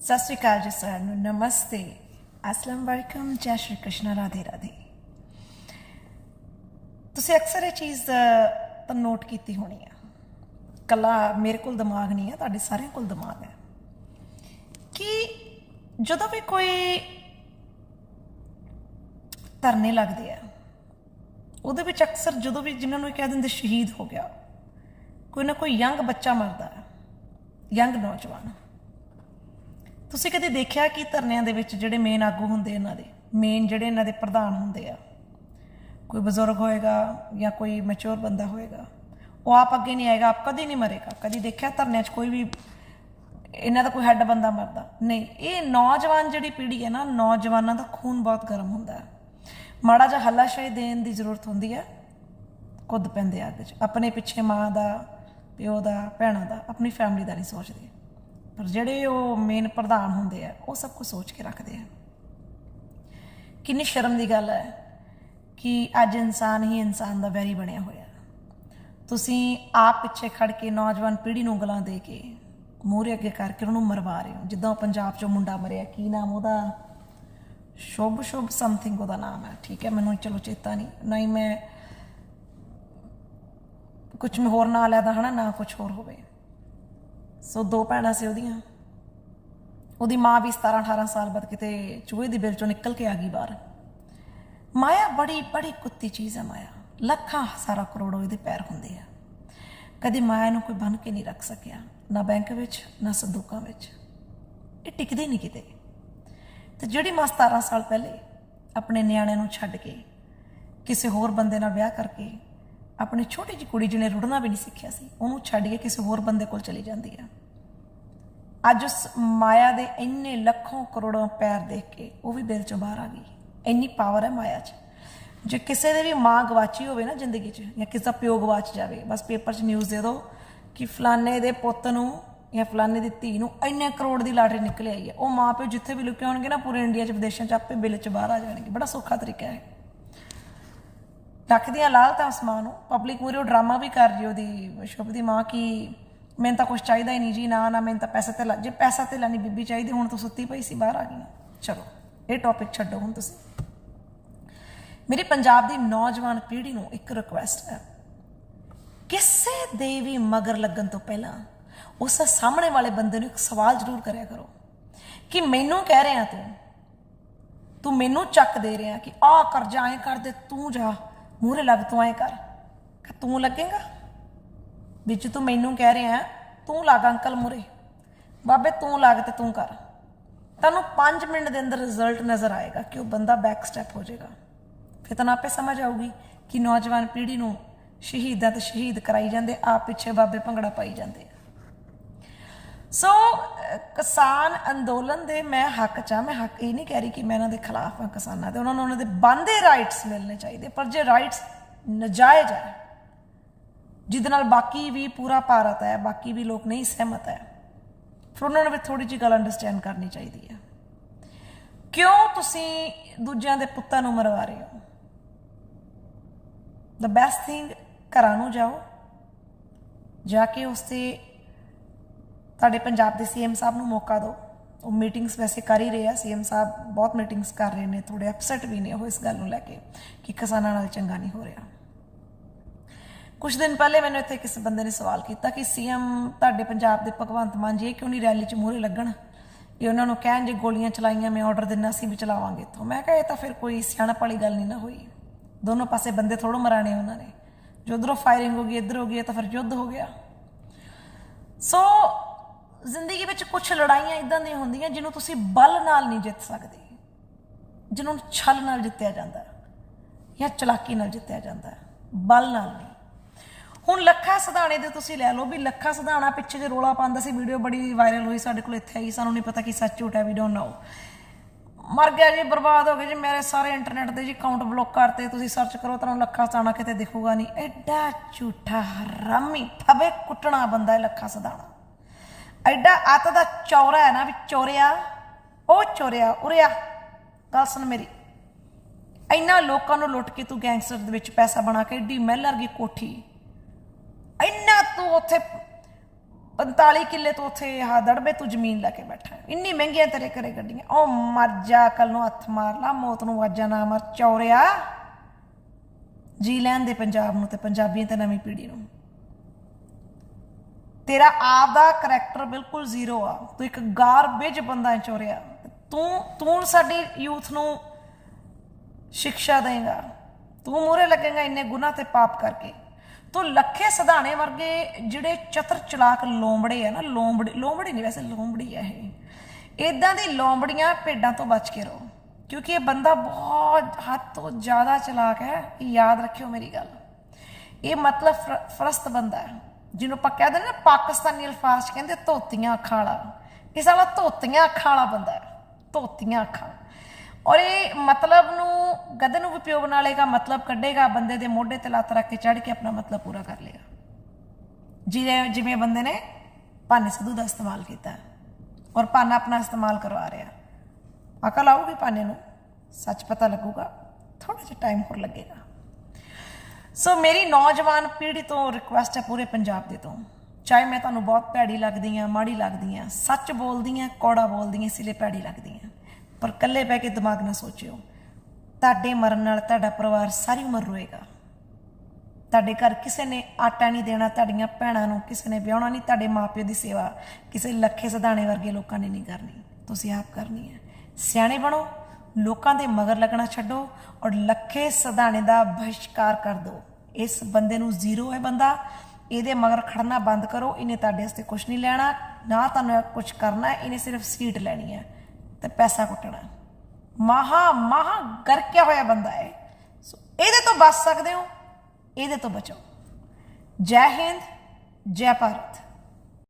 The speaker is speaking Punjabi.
ਸਤਿ ਸ਼੍ਰੀ ਅਕਾਲ ਜੀ ਸਾਰਿਆਂ ਨੂੰ, ਨਮਸਤੇ। ਅਸਲਾਮ ਵਾਲੇਕਮ, ਜੈ ਸ਼੍ਰੀ ਕ੍ਰਿਸ਼ਨ, ਰਾਧੇ ਰਾਧੇ। ਤੁਸੀਂ ਅਕਸਰ ਇਹ ਚੀਜ਼ ਤਾਂ ਨੋਟ ਕੀਤੀ ਹੋਣੀ ਆ। ਕੱਲਾ ਮੇਰੇ ਕੋਲ ਦਿਮਾਗ ਨਹੀਂ ਹੈ ਤੁਹਾਡੇ ਸਾਰਿਆਂ ਕੋਲ ਦਿਮਾਗ ਹੈ ਕਿ ਜਦੋਂ ਵੀ ਕੋਈ ਧਰਨੇ ਲੱਗਦੇ ਆ, ਉਹਦੇ ਵਿੱਚ ਅਕਸਰ ਜਦੋਂ ਵੀ ਜਿਨ੍ਹਾਂ ਨੂੰ ਕਹਿ ਦਿੰਦੇ ਸ਼ਹੀਦ ਹੋ ਗਿਆ, ਕੋਈ ਨਾ ਕੋਈ ਯੰਗ ਬੱਚਾ ਮਰਦਾ ਹੈ ਯੰਗ ਨੌਜਵਾਨ। ਤੁਸੀਂ ਕਦੇ ਦੇਖਿਆ ਕਿ ਧਰਨਿਆਂ ਦੇ ਵਿੱਚ ਜਿਹੜੇ ਮੇਨ ਆਗੂ ਹੁੰਦੇ ਇਹਨਾਂ ਦੇ? ਮੇਨ ਜਿਹੜੇ ਇਹਨਾਂ ਦੇ ਪ੍ਰਧਾਨ ਹੁੰਦੇ ਆ? ਕੋਈ ਬਜ਼ੁਰਗ ਹੋਏਗਾ ਜਾਂ ਕੋਈ ਮੈਚੁਰ ਬੰਦਾ ਹੋਏਗਾ? ਉਹ ਆਪ ਅੱਗੇ ਨਹੀਂ ਆਏਗਾ, ਆਪ ਕਦੀ ਨਹੀਂ ਮਰੇਗਾ। ਕਦੀ ਦੇਖਿਆ ਧਰਨਿਆਂ 'ਚ ਕੋਈ ਵੀ ਇਹਨਾਂ ਦਾ ਕੋਈ ਹੈੱਡ ਬੰਦਾ ਮਰਦਾ? ਨਹੀਂ। ਇਹ ਨੌਜਵਾਨ ਜਿਹੜੀ ਪੀੜ੍ਹੀ ਹੈ ਨਾ, ਨੌਜਵਾਨਾਂ ਦਾ ਖੂਨ ਬਹੁਤ ਗਰਮ ਹੁੰਦਾ ਹੈ। ਮਾੜਾ ਜਿਹਾ ਹੱਲਾਸ਼ਾਹੀ ਦੇਣ ਦੀ ਜ਼ਰੂਰਤ ਹੁੰਦੀ ਹੈ। ਕੁੱਦ ਪੈਂਦੇ ਆ ਅੱਗ 'ਚ। ਆਪਣੇ ਪਿੱਛੇ ਮਾਂ ਦਾ, ਪਿਓ ਦਾ, ਭੈਣਾਂ ਦਾ, ਆਪਣੀ ਫੈਮਿਲੀ ਦਾ ਨਹੀਂ ਸੋਚਦੇ। ਪਰ ਜਿਹੜੇ ਉਹ ਮੇਨ ਪ੍ਰਧਾਨ ਹੁੰਦੇ ਆ, ਉਹ ਸਭ ਕੁਝ ਸੋਚ ਕੇ ਰੱਖਦੇ ਆ। ਕਿੰਨੀ ਸ਼ਰਮ ਦੀ ਗੱਲ ਹੈ ਕਿ ਅੱਜ ਇਨਸਾਨ ਹੀ ਇਨਸਾਨ ਦਾ ਵੈਰੀ ਬਣਿਆ ਹੋਇਆ। ਤੁਸੀਂ ਆਪ ਪਿੱਛੇ ਖੜ ਕੇ ਨੌਜਵਾਨ ਪੀੜ੍ਹੀ ਨੂੰ ਗਲਾਂ ਦੇ ਕੇ ਮੂਹਰੇ ਅੱਗੇ ਕਰਕੇ ਉਹਨੂੰ ਮਰਵਾ ਰਹੇ ਹੋ। ਜਿੱਦਾਂ ਉਹ ਪੰਜਾਬ 'ਚੋਂ ਮੁੰਡਾ ਮਰਿਆ, ਕੀ ਨਾਮ ਉਹਦਾ? ਸ਼ੁਭ ਸ਼ੁਭ ਸਮਥਿੰਗ ਉਹਦਾ ਨਾਮ ਹੈ। ਠੀਕ ਹੈ, ਮੈਨੂੰ ਚਲੋ ਚੇਤਾ ਨਹੀਂ। ਨਹੀਂ, ਮੈਂ ਕੁਝ ਹੋਰ ਨਾਂ ਲੈਦਾ ਹਨਾ, ਨਾ ਕੁਝ ਹੋਰ ਹੋਵੇ। ਸੋ ਦੋ ਭੈਣਾਂ ਸੀ ਉਹਦੀਆਂ। ਉਹਦੀ ਮਾਂ ਵੀ 17 18 ਸਾਲ ਬਾਅਦ ਕਿਤੇ ਚੂਹੇ ਦੀ ਬਿਲ ਚੋਂ ਨਿਕਲ ਕੇ ਆ ਗਈ ਬਾਹਰ। ਮਾਇਆ ਬੜੀ ਬੜੀ ਕੁੱਤੀ ਚੀਜ਼ ਹੈ ਮਾਇਆ। ਲੱਖਾਂ ਹਜ਼ਾਰਾਂ ਕਰੋੜੋਂ ਇਹਦੇ ਪੈਰ ਹੁੰਦੇ ਆ। ਕਦੇ ਮਾਇਆ ਨੂੰ ਕੋਈ ਬੰਨ ਕੇ ਨਹੀਂ ਰੱਖ ਸਕਿਆ, ਨਾ ਬੈਂਕ ਵਿੱਚ, ਨਾ ਸੰਦੂਕਾਂ ਵਿੱਚ। ਇਹ ਟਿਕਦੀ ਨਹੀਂ ਕਿਤੇ। ਤੇ ਜਿਹੜੀ ਮਾਂ 17 ਸਾਲ ਪਹਿਲੇ ਆਪਣੇ ਨਿਆਣਿਆਂ ਨੂੰ ਛੱਡ ਕੇ ਕਿਸੇ ਹੋਰ ਬੰਦੇ ਨਾਲ ਵਿਆਹ ਕਰਕੇ ਆਪਣੀ ਛੋਟੀ ਜਿਹੀ ਕੁੜੀ ਜਿਹਨੇ ਰੁੜਨਾ ਵੀ ਨਹੀਂ ਸਿੱਖਿਆ ਸੀ, ਉਹਨੂੰ ਛੱਡ ਕੇ ਕਿਸੇ ਹੋਰ ਬੰਦੇ ਕੋਲ ਚਲੀ ਜਾਂਦੀ ਆ। ਅੱਜ ਉਸ ਮਾਇਆ ਦੇ ਇੰਨੇ ਲੱਖੋਂ ਕਰੋੜਾਂ ਪੈਰ ਦੇਖ ਕੇ ਉਹ ਵੀ ਦਿਲ ਚੋਂ ਬਾਹਰ ਆ ਗਈ। ਇੰਨੀ ਪਾਵਰ ਹੈ ਮਾਇਆ 'ਚ। ਜੇ ਕਿਸੇ ਦੇ ਵੀ ਮਾਂ ਗਵਾਚੀ ਹੋਵੇ ਨਾ ਜ਼ਿੰਦਗੀ 'ਚ, ਜਾਂ ਕਿਸੇ ਦਾ ਪਿਓ ਗਵਾਚ ਜਾਵੇ, ਬਸ ਪੇਪਰ 'ਚ ਨਿਊਜ਼ ਦੇ ਦਿਓ ਕਿ ਫਲਾਣੇ ਦੇ ਪੁੱਤ ਨੂੰ ਜਾਂ ਫਲਾਣੇ ਦੀ ਧੀ ਨੂੰ ਇੰਨੇ ਕਰੋੜ ਦੀ ਲਾਟਰੀ ਨਿਕਲ ਆਈ ਹੈ। ਉਹ ਮਾਂ ਪਿਓ ਜਿੱਥੇ ਵੀ ਲੁਕੇ ਹੋਣਗੇ ਨਾ, ਪੂਰੇ ਇੰਡੀਆ 'ਚ, ਵਿਦੇਸ਼ਾਂ 'ਚ ਆਪੇ ਬਿੱਲ 'ਚ ਬਾਹਰ ਆ ਜਾਣਗੇ। ਬੜਾ ਸੌਖਾ ਤਰੀਕਾ ਹੈ। ਰੱਖਦੀਆਂ ਲਾਲਤਾ ਉਸ ਮਾਂ ਨੂੰ। ਪਬਲਿਕ ਮੂਰੇ ਉਹ ਡਰਾਮਾ ਵੀ ਕਰ ਰਹੀ ਉਹਦੀ ਸ਼ੁਭ ਦੀ ਮਾਂ ਕਿ ਮੈਨੂੰ ਤਾਂ ਕੁਝ ਚਾਹੀਦਾ ਹੀ ਨਹੀਂ ਜੀ, ਨਾ ਨਾ ਮੈਨੂੰ ਤਾਂ ਪੈਸਾ ਤੇ ਜੇ ਪੈਸਾ ਤੇ ਲੈਣੀ ਬੀਬੀ ਚਾਹੀਦੀ, ਹੁਣ ਤਾਂ ਸੁੱਤੀ ਪਈ ਸੀ, ਬਾਹਰ ਆ ਗਈ ਚਲੋ, ਇਹ ਟੌਪਿਕ ਛੱਡੋ ਹੁਣ ਤੁਸੀਂ। ਮੇਰੀ ਪੰਜਾਬ ਦੀ ਨੌਜਵਾਨ ਪੀੜ੍ਹੀ ਨੂੰ ਇੱਕ ਰਿਕੁਐਸਟ ਹੈ। ਕਿਸੇ ਦੇ ਵੀ ਮਗਰ ਲੱਗਣ ਤੋਂ ਪਹਿਲਾਂ ਉਸ ਸਾਹਮਣੇ ਵਾਲੇ ਬੰਦੇ ਨੂੰ ਇੱਕ ਸਵਾਲ ਜ਼ਰੂਰ ਕਰਿਆ ਕਰੋ ਕਿ ਮੈਨੂੰ ਕਹਿ ਰਿਹਾ ਤੂੰ ਤੂੰ ਮੈਨੂੰ ਚੱਕ ਦੇ ਰਿਹਾ ਕਿ ਆਹ ਕਰਜ਼ਾ ਐ ਕਰ ਦੇ, ਤੂੰ ਜਾ। ਮੂਹਰੇ ਲੱਗ ਤੂੰ ਐ ਕਰ, ਕਿ ਤੂੰ ਲੱਗੇਗਾ? ਵਿੱਚ ਤੂੰ ਮੈਨੂੰ ਕਹਿ ਰਿਹਾ ਤੂੰ ਲੱਗ ਅੰਕਲ ਮੂਹਰੇ। ਬਾਬੇ, ਤੂੰ ਲੱਗ ਤੇ ਤੂੰ ਕਰ। ਤੁਹਾਨੂੰ 5 ਮਿੰਟ ਦੇ ਅੰਦਰ ਰਿਜ਼ਲਟ ਨਜ਼ਰ ਆਏਗਾ ਕਿ ਉਹ ਬੰਦਾ ਬੈਕ ਸਟੈਪ ਹੋ ਜਾਏਗਾ। ਫਿਰ ਤਾਂ ਆਪੇ ਸਮਝ ਆਊਗੀ ਕਿ ਨੌਜਵਾਨ ਪੀੜ੍ਹੀ ਨੂੰ ਸ਼ਹੀਦਾਂ ਤੇ ਸ਼ਹੀਦ ਕਰਾਈ ਜਾਂਦੇ, ਆਪ ਪਿੱਛੇ ਬਾਬੇ ਭੰਗੜਾ ਪਾਈ ਜਾਂਦੇ। ਸੋ ਕਿਸਾਨ ਅੰਦੋਲਨ ਦੇ ਮੈਂ ਹੱਕ ਚਾਹ ਮੈਂ ਹੱਕ ਇਹ ਨਹੀਂ ਕਹਿ ਰਹੀ ਕਿ ਮੈਂ ਇਹਨਾਂ ਦੇ ਖਿਲਾਫ ਹਾਂ ਕਿਸਾਨਾਂ ਦੇ, ਉਹਨਾਂ ਨੂੰ ਉਹਨਾਂ ਦੇ ਬੰਦੇ ਰਾਈਟਸ ਮਿਲਣੇ ਚਾਹੀਦੇ, ਪਰ ਜੇ ਰਾਈਟਸ ਨਜਾਇਜ਼ ਹੈ, ਜਿਹਦੇ ਨਾਲ ਬਾਕੀ ਵੀ ਪੂਰਾ ਭਾਰਤ ਹੈ, ਬਾਕੀ ਵੀ ਲੋਕ ਨਹੀਂ ਸਹਿਮਤ ਹੈ, ਫਿਰ ਉਹਨਾਂ ਨੂੰ ਵੀ ਥੋੜੀ ਜਿਹੀ ਗੱਲ ਅੰਡਰਸਟੈਂਡ ਕਰਨੀ ਚਾਹੀਦੀ ਹੈ। ਕਿਉਂ ਤੁਸੀਂ ਦੂਜਿਆਂ ਦੇ ਪੁੱਤਾਂ ਨੂੰ ਮਰਵਾ ਰਹੇ ਹੋ? ਦ ਬੈਸਟ ਥਿੰਗ ਘਰਾਂ ਨੂੰ ਜਾਓ, ਜਾ ਕੇ ਉਸ ਤੇ ਤੁਹਾਡੇ ਪੰਜਾਬ ਦੇ ਸੀਐਮ ਸਾਹਿਬ ਨੂੰ ਮੌਕਾ ਦਿਓ। ਉਹ ਮੀਟਿੰਗਸ ਵੈਸੇ ਕਰ ਹੀ ਰਹੇ ਆ। ਸੀਐਮ ਸਾਹਿਬ ਬਹੁਤ ਮੀਟਿੰਗਸ ਕਰ ਰਹੇ ਨੇ। ਥੋੜੇ ਅਪਸੈਟ ਵੀ ਨੇ ਉਹ ਇਸ ਗੱਲ ਨੂੰ ਲੈ ਕੇ ਕਿ ਕਿਸਾਨਾਂ ਨਾਲ ਚੰਗਾ ਨਹੀਂ ਹੋ ਰਿਹਾ। ਕੁਝ ਦਿਨ ਪਹਿਲੇ ਮੈਨੂੰ ਇੱਥੇ ਕਿਸੇ ਬੰਦੇ ਨੇ ਸਵਾਲ ਕੀਤਾ ਕਿ ਸੀਐਮ ਤੁਹਾਡੇ ਪੰਜਾਬ ਦੇ ਭਗਵੰਤ ਮਾਨ ਜੀ ਇਹ ਕਿਉਂ ਨਹੀਂ ਰੈਲੀ 'ਚ ਮੂਹਰੇ ਲੱਗਣ? ਇਹ ਉਹਨਾਂ ਨੂੰ ਕਹਿਣ ਜੇ ਗੋਲੀਆਂ ਚਲਾਈਆਂ ਮੈਂ ਆਰਡਰ ਦਿੰਨਾ ਸੀ ਵੀ ਚਲਾਵਾਂਗੇ ਇੱਥੋਂ। ਮੈਂ ਕਿਹਾ ਇਹ ਤਾਂ ਫਿਰ ਕੋਈ ਸਿਆਣਪ ਵਾਲੀ ਗੱਲ ਨਹੀਂ ਨਾ ਹੋਈ। ਦੋਨੋਂ ਪਾਸੇ ਬੰਦੇ ਥੋੜੋ ਮਰਾਣੇ ਉਹਨਾਂ ਨੇ। ਜੋ ਉਧਰੋਂ ਫਾਇਰਿੰਗ ਹੋ ਗਈ, ਇੱਧਰ ਹੋ ਗਈ ਤਾਂ ਫਿਰ ਯੁੱਧ ਹੋ ਗਿਆ। ਸੋ ਜ਼ਿੰਦਗੀ ਵਿੱਚ ਕੁਝ ਲੜਾਈਆਂ ਇਦਾਂ ਦੀਆਂ ਹੁੰਦੀਆਂ ਜਿਹਨੂੰ ਤੁਸੀਂ ਬਲ ਨਾਲ ਨਹੀਂ ਜਿੱਤ ਸਕਦੇ। ਜਿਹਨੂੰ ਛਲ ਨਾਲ ਜਿੱਤਿਆ ਜਾਂਦਾ ਹੈ ਜਾਂ ਚਲਾਕੀ ਨਾਲ ਜਿੱਤਿਆ ਜਾਂਦਾ ਹੈ। ਬਲ ਨਾਲ ਨਹੀਂ। ਹੁਣ ਲੱਖਾ ਸਧਾਣੇ ਦੇ ਤੁਸੀਂ ਲੈ ਲਓ ਵੀ ਲੱਖਾ ਸਧਾਣਾ ਪਿੱਛੇ ਜੇ ਰੋਲਾ ਪਾਉਂਦਾ ਸੀ, ਵੀਡੀਓ ਬੜੀ ਵਾਇਰਲ ਹੋਈ ਸਾਡੇ ਕੋਲ ਇੱਥੇ ਆਈ, ਸਾਨੂੰ ਨਹੀਂ ਪਤਾ ਕਿ ਸੱਚ ਝੂਠ ਹੈ ਵੀ ਡੋਨਟ ਨੋ ਮਰ ਗਿਆ ਜੀ, ਬਰਬਾਦ ਹੋ ਗਏ ਜੀ, ਮੇਰੇ ਸਾਰੇ ਇੰਟਰਨੈਟ ਦੇ ਜੀ ਅਕਾਊਂਟ ਬਲੌਕ ਕਰਤੇ, ਤੁਸੀਂ ਸਰਚ ਕਰੋ, ਤੁਹਾਨੂੰ ਲੱਖਾ ਸਧਾਣਾ ਕਿਤੇ ਦਿਖੂਗਾ ਨਹੀਂ। ਐਡਾ ਝੂਠਾ ਹਰਾਮੀ ਫਬੇ ਕੁੱਟਣਾ ਬੰਦਾ ਹੈ ਲੱਖਾ ਸਧਾਣਾ। ਐਡਾ ਅੱਤ ਦਾ ਚੌਰਾ ਹੈ ਨਾ ਵੀ ਚੋਰਿਆ, ਉਹ ਚੋਰਿਆ ਉਰਿਆ ਗੱਲ ਸੁਣ ਮੇਰੀ। ਇੰਨਾ ਲੋਕਾਂ ਨੂੰ ਲੁੱਟ ਕੇ ਤੂੰ ਗੈਂਗਸਟਰ ਦੇ ਵਿੱਚ ਪੈਸਾ ਬਣਾ ਕੇ ਏਡੀ ਮਹਿਲਰ ਵਰਗੀ ਕੋਠੀ। ਇੰਨਾ ਤੂੰ ਉੱਥੇ 45 ਕਿੱਲੇ ਤੋਂ ਉੱਥੇ ਆ ਦੜਬੇ ਤੂੰ ਜ਼ਮੀਨ ਲੈ ਕੇ ਬੈਠਾ ਇੰਨੀ ਮਹਿੰਗੀਆਂ ਤੇਰੇ ਘਰੇ ਗੱਡੀਆਂ। ਉਹ ਮਰ ਜਾ, ਕੱਲ ਨੂੰ ਹੱਥ ਮਾਰ ਲਾ, ਮੌਤ ਨੂੰ ਵਾਜਾ ਨਾ ਮਰ। ਚੌਰਿਆ। ਜੀ ਲੈਣ ਦੇ ਪੰਜਾਬ ਨੂੰ ਤੇ ਪੰਜਾਬੀਆਂ ਤੇ ਨਵੀਂ ਪੀੜ੍ਹੀ ਨੂੰ। ਤੇਰਾ ਆਪ ਦਾ ਕਰੈਕਟਰ ਬਿਲਕੁਲ ਜ਼ੀਰੋ ਆ। ਤੂੰ ਇੱਕ ਗਾਰਬੇਜ ਬੰਦਾ ਚੋਰਿਆ। ਤੂੰ ਤੂੰ ਸਾਡੀ ਯੂਥ ਨੂੰ ਸਿੱਖਿਆ ਦੇਗਾ। ਤੂੰ ਮੂਰੇ ਲੱਗੇਗਾ ਇੰਨੇ ਗੁਨਾਹ ਤੇ ਪਾਪ ਕਰਕੇ। ਤੂੰ ਲੱਖੇ ਸਧਾਣੇ ਵਰਗੇ ਜਿਹੜੇ ਚਤਰ ਚਲਾਕ ਲੋਂਬੜੇ ਆ ਨਾ ਲੋਂਬੜੇ ਲੋਂਬੜੇ ਨਹੀਂ ਵੈਸੇ ਲੋਂਬੜੀ ਆ ਇਹ। ਇਦਾਂ ਦੀ ਲੋਂਬੜੀਆਂ ਭੇਡਾਂ ਤੋਂ ਬਚ ਕੇ ਰਹੋ। ਕਿਉਂਕਿ ਇਹ ਬੰਦਾ ਬਹੁਤ ਹੱਦ ਤੋਂ ਜ਼ਿਆਦਾ ਚਲਾਕ ਹੈ। ਯਾਦ ਰੱਖਿਓ ਮੇਰੀ ਗੱਲ। ਇਹ ਮਤਲਬ ਫਰ- ਫਰਸਤ ਬੰਦਾ ਹੈ। ਜਿਹਨੂੰ ਆਪਾਂ ਕਹਿ ਦਿੰਦੇ ਨਾ ਪਾਕਿਸਤਾਨੀ ਅਲਫਾਜ਼ 'ਚ ਕਹਿੰਦੇ ਧੋਤੀਆਂ ਅੱਖਾਂ ਵਾਲਾ। ਇਹ ਸਾਲਾ ਧੋਤੀਆਂ ਅੱਖਾਂ ਵਾਲਾ ਬੰਦਾ ਹੈ। ਧੋਤੀਆਂ ਅੱਖਾਂ। ਔਰ ਇਹ ਮਤਲਬ ਨੂੰ ਗਧੇ ਨੂੰ ਵੀ ਪਿਓ ਬਣਾ ਲੇਗਾ ਮਤਲਬ ਕੱਢੇਗਾ, ਬੰਦੇ ਦੇ ਮੋਢੇ ਤੇ ਲੱਤ ਰੱਖ ਕੇ ਚੜ ਕੇ ਆਪਣਾ ਮਤਲਬ ਪੂਰਾ ਕਰ ਲੇਗਾ ਜਿਵੇਂ ਜਿਵੇਂ ਬੰਦੇ ਨੇ ਭਾਨੇ ਸਿੱਧੂ ਦਾ ਇਸਤੇਮਾਲ ਕੀਤਾ ਔਰ ਭਾਨਾ ਆਪਣਾ ਇਸਤੇਮਾਲ ਕਰਵਾ ਰਿਹਾ ਅਕਲ ਆਊਗੀ ਭਾਨੇ ਨੂੰ? ਸੱਚ ਪਤਾ ਲੱਗੂਗਾ। ਥੋੜਾ ਜਿਹਾ ਟਾਈਮ ਹੋਰ ਲੱਗੇਗਾ। ਸੋ ਮੇਰੀ ਨੌਜਵਾਨ ਪੀੜ੍ਹੀ ਤੋਂ ਰਿਕੁਐਸਟ ਹੈ ਪੂਰੇ ਪੰਜਾਬ ਦੇ ਤੋਂ ਚਾਹੇ ਮੈਂ ਤੁਹਾਨੂੰ ਬਹੁਤ ਭੈੜੀ ਲੱਗਦੀ ਆ ਮਾੜੀ ਲੱਗਦੀ ਆ ਸੱਚ ਬੋਲਦੀ ਆ ਕੌੜਾ ਬੋਲਦੀ ਆ ਇਸ ਲਈ ਭੈੜੀ ਲੱਗਦੀ ਆ ਪਰ ਇਕੱਲੇ ਬਹਿ ਕੇ ਦਿਮਾਗ ਨਾਲ ਸੋਚਿਓ ਤੁਹਾਡੇ ਮਰਨ ਨਾਲ ਤੁਹਾਡਾ ਪਰਿਵਾਰ ਸਾਰੀ ਉਮਰ ਰੋਏਗਾ ਤੁਹਾਡੇ ਘਰ ਕਿਸੇ ਨੇ ਆਟਾ ਨਹੀਂ ਦੇਣਾ ਤੁਹਾਡੀਆਂ ਭੈਣਾਂ ਨੂੰ ਕਿਸੇ ਨੇ ਵਿਆਹਣਾ ਨਹੀਂ ਤੁਹਾਡੇ ਮਾਪਿਓ ਦੀ ਸੇਵਾ ਕਿਸੇ ਲੱਖੇ ਸਧਾਣੇ ਵਰਗੇ ਲੋਕਾਂ ਨੇ ਨਹੀਂ ਕਰਨੀ ਤੁਸੀਂ ਆਪ ਕਰਨੀ ਹੈ ਸਿਆਣੇ ਬਣੋ ਲੋਕਾਂ ਦੇ ਮਗਰ ਲੱਗਣਾ ਛੱਡੋ ਔਰ ਲੱਖੇ ਸਧਾਣੇ ਦਾ ਬਹਿਸ਼ਕਾਰ ਕਰ ਦਿਓ। ਇਸ ਬੰਦੇ ਨੂੰ ਜ਼ੀਰੋ ਹੈ ਬੰਦਾ। ਇਹਦੇ ਮਗਰ ਖੜਨਾ ਬੰਦ ਕਰੋ। ਇਹਨੇ ਤੁਹਾਡੇ ਵਾਸਤੇ ਕੁਝ ਨਹੀਂ ਲੈਣਾ। ਨਾ ਤੁਹਾਨੂੰ ਕੁਝ ਕਰਨਾ ਇਹਨੇ ਸਿਰਫ ਸੀਟ ਲੈਣੀ ਹੈ ਤੇ ਪੈਸਾ ਕੁੱਟਣਾ। ਹੈ। ਮਹਾ ਮਹਾ ਗਰਕਿਆ ਹੋਇਆ ਬੰਦਾ ਹੈ। ਸੋ ਇਹਦੇ ਤੋਂ ਬਚ ਸਕਦੇ ਹੋ। ਇਹਦੇ ਤੋਂ ਬਚੋ। ਜੈ ਹਿੰਦ, ਜੈ ਭਾਰਤ।